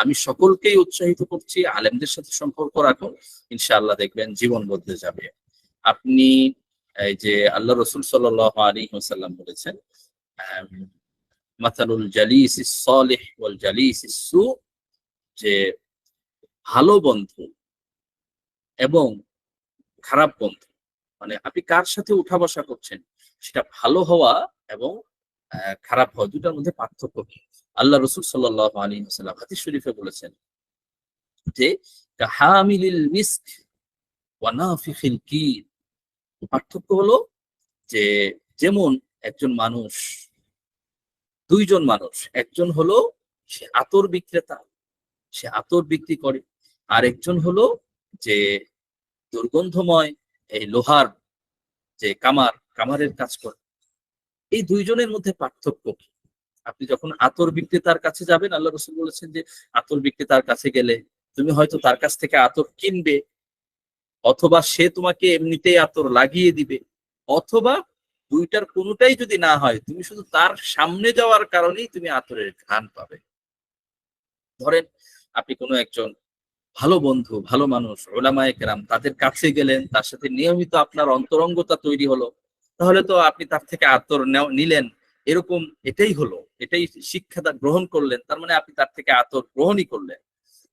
আমি সকলকেই উৎসাহিত করছি, আলেমদের সাথে সম্পর্ক রাখো ইনশাআল্লাহ দেখবেন জীবন বদলে যাবে। আপনি এই যে আল্লাহ রসুল সাল্লাহ আলী ওসাল্লাম বলেছেন মাতালুল জালিস সলিহ ওয়াল জালিস সু, যে ভালো বন্ধু এবং খারাপ বন্ধু মানে আপনি কার সাথে উঠা বসা করছেন, সেটা ভালো হওয়া এবং খারাপ হওয়া দুটার মধ্যে পার্থক্য কি? আল্লাহ রসুল সাল্লাহ আলী হাসাল্লাম হাদিস শরীফে বলেছেন যে পার্থক্য হলো যে, যেমন একজন মানুষ, দুইজন মানুষ, একজন হলো সে আতর বিক্রেতা, সে আতর বিক্রি করে, আর একজন হলো যে দুর্গন্ধময় এই লোহার যে কামার, কামারের কাজ করে। এই দুইজনের মধ্যে পার্থক্য কি? আপনি যখন আতর বিক্রেতার কাছে যাবেন, আল্লাহ রসুল বলেছেন যে, আতর বিক্রেতার কাছে গেলে তুমি হয়তো তার কাছ থেকে আতর কিনবে, অথবা সে তোমাকে এমনিতেই আতর লাগিয়ে দিবে, অথবা দুইটার কোনোটাই যদি না হয়, তুমি শুধু তার সামনে যাওয়ার কারণেই তুমি আতরের ঘ্রাণ পাবে। ধরেন, আপনি কোনো একজন ভালো বন্ধু, ভালো মানুষ, ওলামায়ে কেরাম, তাদের কাছে গেলেন, তার সাথে নিয়মিত আপনার অন্তরঙ্গতা তৈরি হলো, তাহলে তো আপনি তার থেকে আতর নিলেন। এরকম এটাই হলো, এটাই শিক্ষাটা গ্রহণ করলেন, তার মানে আপনি তার থেকে আতর গ্রহণই করলেন।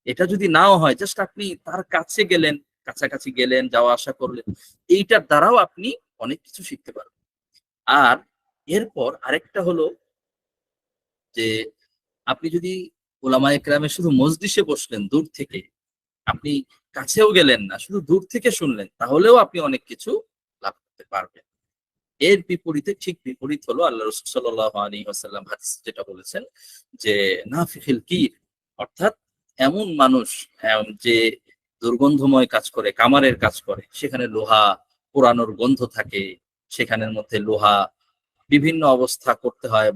এটা যদি নাও হয় জাস্ট আপনি তার কাছে গেলেন, কাছাকাছি গেলেন, যাওয়া আসা করলেন, এইটার দ্বারাও আপনি অনেক কিছু শিখতে পারবেন। আর এরপর আরেকটা হলো যে, আপনি যদি ওলামা একরামে শুধু মজলিসে বসলেন দূর থেকে, আপনি কাছেও গেলেন না, শুধু দূর থেকে শুনলেন, তাহলেও আপনি অনেক কিছু লাভ করতে পারবেন। এর বিপরীতে ঠিক বিপরীত হলো আল্লাহ রসুল সাল্লাহ আলী আসাল্লাম হাদিস যেটা বলেছেন যে নাফিফিল কির, অর্থাৎ এমন মানুষ যে দুর্গন্ধময় কাজ করে, কামারের কাজ করে, সেখানে লোহা পোড়ানোর গন্ধ থাকে, সেখানের মধ্যে লোহা বিভিন্ন অবস্থা করতে হয়,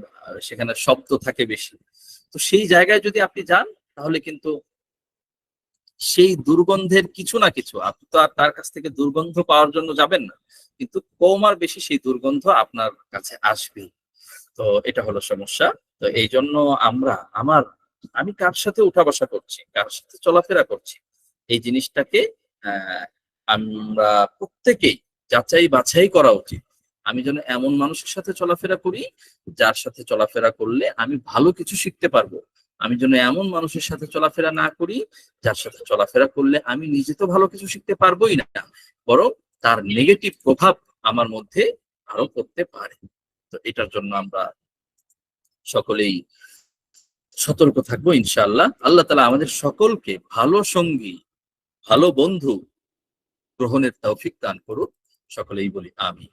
সেখানে শব্দ থাকে বেশি। তো সেই জায়গায় যদি আপনি যান, তাহলে কিন্তু সেই দুর্গন্ধের কিছু না কিছু, আপনি তো আর তার কাছ থেকে দুর্গন্ধ পাওয়ার জন্য যাবেন না। কিন্তু কম আর বেশি সেই দুর্গন্ধ আপনার কাছে আসবেই। তো এটা হলো সমস্যা। তো এই জন্য আমরা, আমার, আমি কার সাথে উঠা বসা করছি, কার সাথে চলাফেরা করছি, এই জিনিসটাকে আমরা প্রত্যেকেই যাচাই বাছাই করা উচিত। আমি যেন এমন মানুষের সাথে চলাফেরা করি, যার সাথে চলাফেরা করলে আমি ভালো কিছু শিখতে পারব। আমি যেন এমন মানুষের সাথে চলাফেরা না করি, যার সাথে চলাফেরা করলে আমি নিজে তো ভালো কিছু শিখতে পারবোই না, বরং তার নেগেটিভ প্রভাব আমার মধ্যে আরও করতে পারে। তো এটার জন্য আমরা সকলেই সতর্ক থাকব ইনশাআল্লাহ। আল্লাহ তালা আমাদের সকলকে ভালো সঙ্গী, ভালো বন্ধু গ্রহণের তৌফিক দান করুক। সকলেই বলি আমি